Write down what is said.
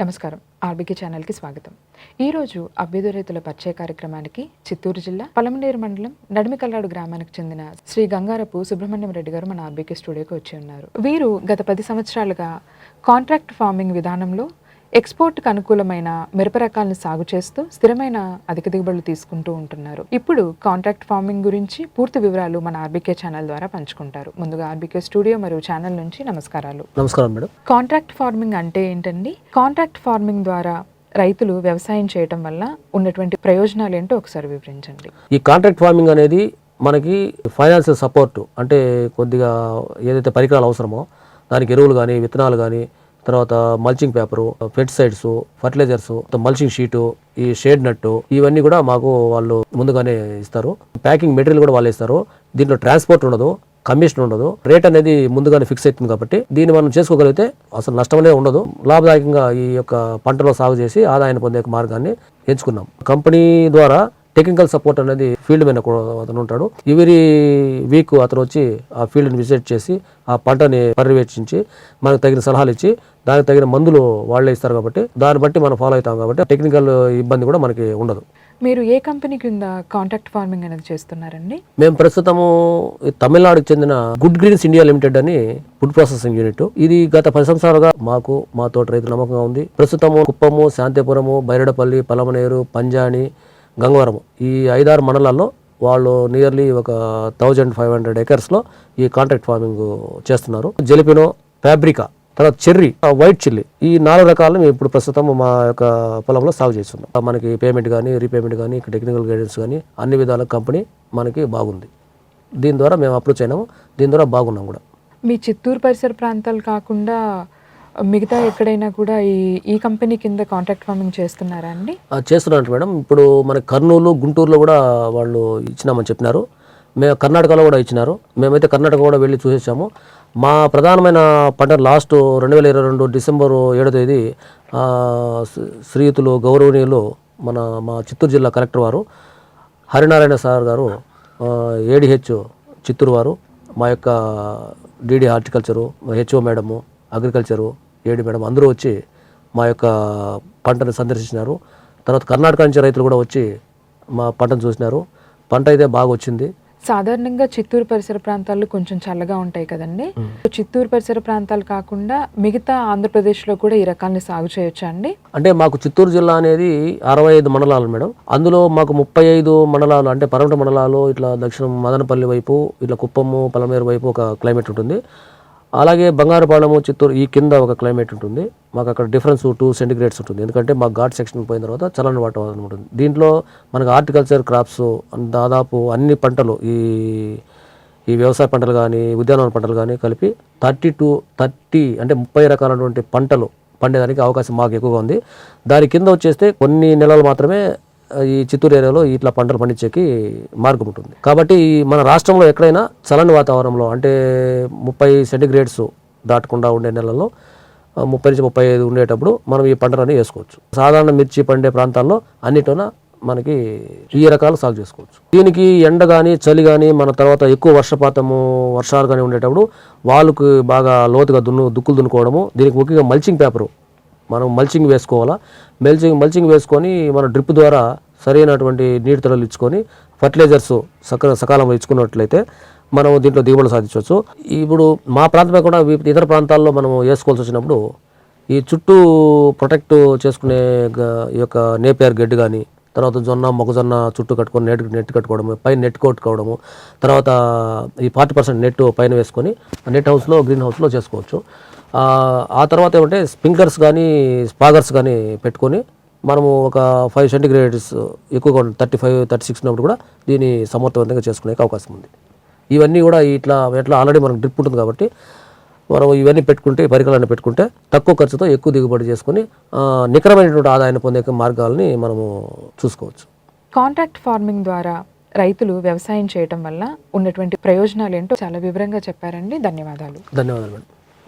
నమస్కారం. ఆర్బీకే ఛానల్కి స్వాగతం. ఈరోజు అభ్యుదయ రైతుల పరిచయ కార్యక్రమానికి చిత్తూరు జిల్లా పలమనేరు మండలం నడిమికల్లాడు గ్రామానికి చెందిన శ్రీ గంగారపు సుబ్రహ్మణ్యం రెడ్డి గారు మన ఆర్బీకే స్టూడియోకి వచ్చి ఉన్నారు. వీరు గత పది సంవత్సరాలుగా కాంట్రాక్ట్ ఫార్మింగ్ విధానంలో ఎక్స్పోర్ట్కి అనుకూలమైన మిరప రకాలను సాగు చేస్తూ స్థిరమైన అధిక దిగుబడులు తీసుకుంటూ ఉంటున్నారు. ఇప్పుడు కాంట్రాక్ట్ ఫార్మింగ్ గురించి పూర్తి వివరాలు మన ఆర్బీకే ఛానల్ ద్వారా పంచుకుంటారు. ముందుగా ఆర్బీకే స్టూడియో మరియు ఛానల్ నుంచి నమస్కారాలు. నమస్కారం మేడం. కాంట్రాక్ట్ ఫార్మింగ్ అంటే ఏంటండి? కాంట్రాక్ట్ ఫార్మింగ్ ద్వారా రైతులు వ్యవసాయం చేయటం వల్ల ఉన్నటువంటి ప్రయోజనాలు ఏంటో ఒకసారి వివరించండి. ఈ కాంట్రాక్ట్ ఫార్మింగ్ అనేది మనకి ఫైనాన్షియల్ సపోర్ట్ అంటే కొద్దిగా ఏదైతే పరికరాలు అవసరమో దానికి ఎరువులు కానీ విత్తనాలు కానీ తర్వాత mulching paper pesticides fertilizers mulching sheet ఈ షేడ్ నట్టు ఇవన్నీ కూడా మాకు వాళ్ళు ముందుగానే ఇస్తారు. ప్యాకింగ్ మెటీరియల్ కూడా వాళ్ళు ఇస్తారు. దీంట్లో ట్రాన్స్పోర్ట్ ఉండదు కమిషన్ ఉండదు. రేట్ అనేది ముందుగానే ఫిక్స్ అవుతుంది కాబట్టి దీన్ని మనం చేసుకోగలిగితే అసలు నష్టం ఉండదు. లాభదాయకంగా ఈ యొక్క పంటలో సాగు చేసి ఆదాయాన్ని పొందే మార్గాన్ని ఎంచుకున్నాం. కంపెనీ ద్వారా టెక్నికల్ సపోర్ట్ అనేది ఫీల్డ్ మీద కూడా అతను ఉంటాడు. ఎవరి వీక్ అతను వచ్చి ఆ ఫీల్డ్ని విజిట్ చేసి ఆ పంటని పర్యవేక్షించి మనకు తగిన సలహాలు ఇచ్చి దానికి తగిన మందులు వాళ్ళే ఇస్తారు కాబట్టి దాన్ని బట్టి మనం ఫాలో అవుతాం కాబట్టి టెక్నికల్ ఇబ్బంది కూడా మనకి ఉండదు. మీరు ఏ కంపెనీ కింద కాంట్రాక్ట్ ఫార్మింగ్ అనేది చేస్తున్నారండి? మేము ప్రస్తుతము తమిళనాడుకు చెందిన గుడ్ గ్రీన్స్ ఇండియా లిమిటెడ్ అని ఫుడ్ ప్రాసెసింగ్ యూనిట్ ఇది గత పది సంవత్సరాలుగా మాకు మా తోట రైతులు నమ్మకంగా ఉంది. ప్రస్తుతము కుప్పము శాంతిపురము బైరడపల్లి పలమనేరు పంజాని గంగవరము ఈ ఐదారు మండలాల్లో వాళ్ళు నియర్లీ ఒక థౌజండ్ ఫైవ్ హండ్రెడ్ ఎకర్స్లో ఈ కాంట్రాక్ట్ ఫార్మింగ్ చేస్తున్నారు. జెలిపినో ఫ్యాబ్రికా తర్వాత చెర్రీ వైట్ చిల్లీ ఈ నాలుగు రకాలను మేము ఇప్పుడు ప్రస్తుతం మా యొక్క పొలంలో సాగు చేస్తున్నాం. మనకి పేమెంట్ కానీ రీపేమెంట్ కానీ టెక్నికల్ గైడెన్స్ కానీ అన్ని విధాల కంపెనీ మనకి బాగుంది. దీని ద్వారా మేము అప్రోచ్ అయినాము. దీని ద్వారా బాగున్నాం కూడా. మీ చిత్తూరు పరిసర ప్రాంతాలు కాకుండా మిగతా ఎక్కడైనా కూడా ఈ ఈ కంపెనీ కింద కాంట్రాక్ట్ ఫార్మింగ్ చేస్తున్నారా అండి? ఆ, చేస్తున్నారు మేడం. ఇప్పుడు మన కర్నూలు గుంటూరులో కూడా వాళ్ళు ఇచ్చినామని చెప్పినారు. మేము కర్ణాటకలో కూడా ఇచ్చినారు. మేమైతే కర్ణాటక కూడా వెళ్ళి చూసేసాము. మా ప్రధానమైన పంట లాస్ట్ రెండు వేల ఇరవై రెండు డిసెంబర్ ఏడో తేదీ శ్రీయుతులు గౌరవనీయులు మన మా చిత్తూరు జిల్లా కలెక్టర్ వారు హరినారాయణ సార్ గారు ఏడిహెచ్ చిత్తూరు వారు మా యొక్క DD horticulture HO madam agriculture AD madam అందరూ వచ్చి మా యొక్క పంటను సందర్శించినారు. తర్వాత కర్ణాటక నుంచి రైతులు కూడా వచ్చి మా పంటను చూసినారు. పంట అయితే బాగా వచ్చింది. సాధారణంగా చిత్తూరు పరిసర ప్రాంతాలు కొంచెం చల్లగా ఉంటాయి కదండి. చిత్తూరు పరిసర ప్రాంతాలు కాకుండా మిగతా ఆంధ్రప్రదేశ్లో కూడా ఈ రకాన్ని సాగు చేయొచ్చా అండి? అంటే మాకు చిత్తూరు జిల్లా అనేది అరవై ఐదు మండలాలు మేడం. అందులో మాకు ముప్పై ఐదు మండలాలు అంటే పర్వత మండలాలు ఇట్లా దక్షిణం మదనపల్లి వైపు ఇట్లా కుప్పము పలమేరు వైపు ఒక క్లైమేట్ ఉంటుంది. అలాగే బంగారుపాలెము చిత్తూరు ఈ కింద ఒక క్లైమేట్ ఉంటుంది. మాకు అక్కడ డిఫరెన్స్ టూ సెంటిగ్రేడ్స్ ఉంటుంది. ఎందుకంటే మాకు ఘాట్ సెక్షన్ పోయిన తర్వాత చల్లని వాతావరణం ఉంటుంది. దీంట్లో మనకు హార్టికల్చర్ క్రాప్స్ దాదాపు అన్ని పంటలు ఈ ఈ వ్యవసాయ పంటలు కానీ ఉద్యానవన పంటలు కానీ కలిపి థర్టీ టు థర్టీ అంటే ముప్పై రకాలైనటువంటి పంటలు పండేదానికి అవకాశం మాకు ఎక్కువగా ఉంది. దాని కింద వచ్చేస్తే కొన్ని నెలలు మాత్రమే ఈ చిత్తూరు ఏరియాలో ఇట్లా పంటలు పండించేకి మార్గం ఉంటుంది. కాబట్టి మన రాష్ట్రంలో ఎక్కడైనా చలని వాతావరణంలో అంటే ముప్పై సెంటిగ్రేడ్స్ దాటకుండా ఉండే నెలల్లో ముప్పై నుంచి ముప్పై ఐదు ఉండేటప్పుడు మనం ఈ పంటలన్నీ వేసుకోవచ్చు. సాధారణ మిర్చి పండే ప్రాంతాల్లో అన్నిటిన మనకి ఈ రకాలు సాగు చేసుకోవచ్చు. దీనికి ఎండ కానీ చలి కానీ మన తర్వాత ఎక్కువ వర్షపాతము వర్షాలు కానీ ఉండేటప్పుడు వాళ్ళకు బాగా లోతుగా దున్ను దుక్కులు దున్నుకోవడము దీనికి ముఖ్యంగా మల్చింగ్ పేపరు మనం మల్చింగ్ వేసుకోవాలా? మల్చింగ్ మల్చింగ్ వేసుకొని మన డ్రిప్ ద్వారా సరైనటువంటి నీటి తొలలు ఇచ్చుకొని ఫర్టిలైజర్స్ సక సకాలంలో ఇచ్చుకున్నట్లయితే మనం దీంట్లో దిగుబడి సాధించవచ్చు. ఇప్పుడు మా ప్రాంతమే కూడా ఇతర ప్రాంతాల్లో మనం వేసుకోవాల్సి వచ్చినప్పుడు ఈ చుట్టూ ప్రొటెక్ట్ చేసుకునే గ- ఈ యొక్క నేపియర్ గడ్డి కానీ తర్వాత జొన్న మొక్కజొన్న చుట్టూ కట్టుకొని నెట్ నెట్ కట్టుకోవడము పైన నెట్ కొట్టుకోవడము తర్వాత ఈ ఫార్టీ పర్సెంట్ నెట్ పైన వేసుకొని నెట్ హౌస్లో గ్రీన్ హౌస్లో చేసుకోవచ్చు. ఆ, తర్వాత ఏమంటే స్ప్రింక్లర్స్ కానీ స్పాగర్స్ కానీ పెట్టుకొని మనము ఒక ఫైవ్ సెంటిగ్రేడ్స్ ఎక్కువగా థర్టీ ఫైవ్ థర్టీ సిక్స్ ఉన్నప్పుడు కూడా దీన్ని సమర్థవంతంగా చేసుకునే అవకాశం ఉంది. ఇవన్నీ కూడా ఇట్లా ఎట్లా ఆల్రెడీ మనకు డ్రిప్ ఉంటుంది కాబట్టి మనం ఇవన్నీ పెట్టుకుంటే ఈ పరికరాలను పెట్టుకుంటే తక్కువ ఖర్చుతో ఎక్కువ దిగుబడి చేసుకొని నికరమైనటువంటి ఆదాయాన్ని పొందే మార్గాలని మనము చూసుకోవచ్చు. కాంట్రాక్ట్ ఫార్మింగ్ ద్వారా రైతులు వ్యవసాయం చేయటం వల్ల ఉన్నటువంటి ప్రయోజనాలు ఏంటో చాలా వివరంగా చెప్పారండి. ధన్యవాదాలు. ధన్యవాదాలు మేడం.